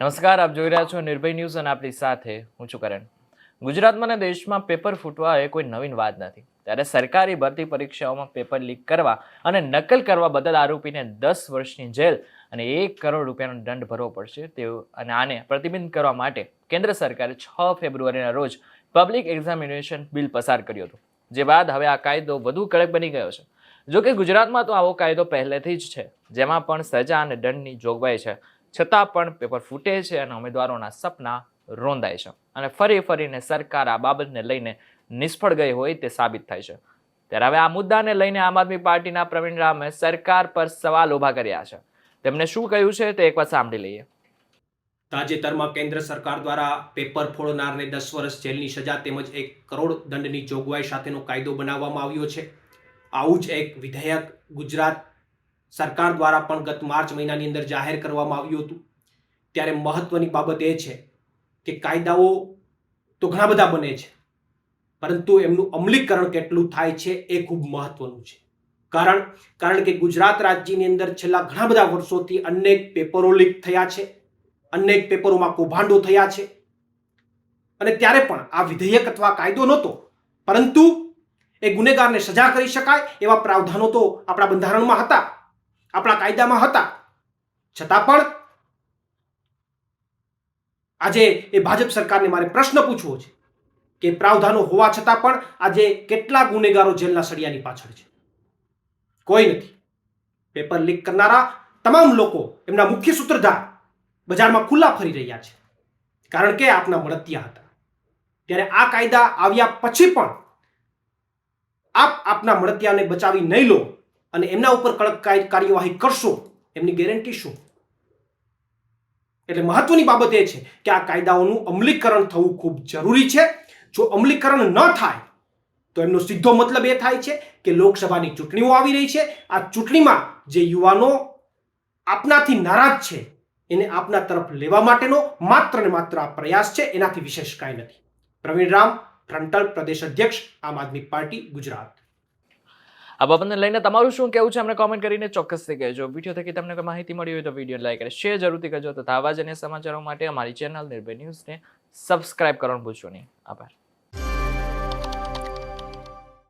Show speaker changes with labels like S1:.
S1: નમસ્કાર, આપ જોઈ રહ્યા છો નિર્ભય ન્યૂઝ અને આપણી સાથે હું છું કરણ. ગુજરાતમાં અને દેશમાં પેપર ફૂટવા એ કોઈ નવીન વાત નથી. ત્યારે સરકારી ભરતી પરીક્ષાઓમાં પેપર લીક કરવા અને નકલ કરવા બદલ આરોપીને દસ વર્ષની જેલ અને એક કરોડ રૂપિયાનો દંડ ભરવો પડશે તેવું અને આને પ્રતિબંધ કરવા માટે કેન્દ્ર સરકારે છ ફેબ્રુઆરીના રોજ પબ્લિક એક્ઝામિનેશન બિલ પસાર કર્યું હતું. જે બાદ હવે આ કાયદો વધુ કડક બની ગયો છે. જોકે ગુજરાતમાં તો આવો કાયદો પહેલેથી જ છે, જેમાં પણ સજા અને દંડની જોગવાઈ છે. છતાં પણ પેપર ફૂટે છે અને ઉમેદવારોના સપના રોંદાય છે. અને ફરી ફરીને સરકાર આ બાબતને લઈને નિષ્ફળ ગઈ હોય તે સાબિત થાય છે. ત્યારે હવે આ મુદ્દાને લઈને આમ આદમી પાર્ટીના પ્રવીણ રામે સરકાર પર સવાલ ઊભા કર્યા છે. તેમણે શું કહ્યું છે તે એકવાર સાંભળી લઈએ.
S2: તાજેતરમાં કેન્દ્ર સરકાર દ્વારા પેપર ફોડનારને દસ વર્ષ જેલની સજા તેમજ એક કરોડ દંડની જોગવાઈ સાથેનો કાયદો બનાવવામાં આવ્યો છે. આવું જ એક વિધેયક ગુજરાત સરકાર દ્વારા પણ ગત માર્ચ મહિનાની અંદર જાહેર કરવામાં આવ્યું હતું. ત્યારે મહત્વની બાબત એ છે કે કાયદાઓ તો ઘણા બધા બને છે, પરંતુ એમનું અમલીકરણ કેટલું થાય છે એ ખૂબ મહત્વનું છે. કારણ કારણ કે ગુજરાત રાજ્યની અંદર છેલ્લા ઘણા બધા વર્ષોથી અનેક પેપરો લીક થયા છે, અનેક પેપરોમાં કૌભાંડો થયા છે. અને ત્યારે પણ આ વિધેયક અથવા કાયદો નહોતો, પરંતુ એ ગુનેગારને સજા કરી શકાય એવા પ્રાવધાનો તો આપણા બંધારણમાં હતા. આપણા કાયદામાં હતા. છતાં પણ આજે એ ભાજપ સરકારને મારે પ્રશ્ન પૂછવો છે કે પ્રાવધાનો હોવા છતાં પણ આજે કેટલા ગુનેગારો જેલના સળિયાની પાછળ છે? કોઈ નથી. પેપર લીક કરનારા તમામ લોકો એમના મુખ્ય સૂત્રધાર બજારમાં ખુલ્લા ફરી રહ્યા છે. કારણ કે આપના મળતિયા હતા. ત્યારે આ કાયદા આવ્યા પછી પણ આપ આપના મળતિયાને બચાવી નહીં લો. અને એમના ઉપર કડક કાર્યવાહી કરશો, એમની ગેરંટી શું? એટલે મહત્વની બાબત એ છે કે આ કાયદાઓનું અમલીકરણ થવું ખૂબ જરૂરી છે. જો અમલીકરણ ન થાય, તો એમનો સીધો મતલબ એ થાય છે કે લોકસભાની ચૂંટણીઓ આવી રહી છે. આ ચૂંટણીમાં જે યુવાનો આપનાથી નારાજ છે, એને આપના તરફ લેવા માટેનો માત્ર ને માત્ર આ પ્રયાસ છે, એનાથી વિશેષ કાંઈ નથી. પ્રવીણ રામ, ફ્રન્ટલ પ્રદેશ અધ્યક્ષ, આમ આદમી પાર્ટી, ગુજરાત.
S1: આ બાબતને લઈને તમારું શું કહેવું છે અમને કોમેન્ટ કરીને ચોક્કસથી કહેજો. વીડિયો થકી તમને માહિતી મળી હોય તો વીડિયો લાઈક અને શેર જરૂરથી કરજો. તથા આવા જ અન્ય સમાચારો માટે અમારી ચેનલ નિર્ભય ન્યૂઝને સબસ્ક્રાઇબ કરવાનું ભૂલશો નહીં. આભાર.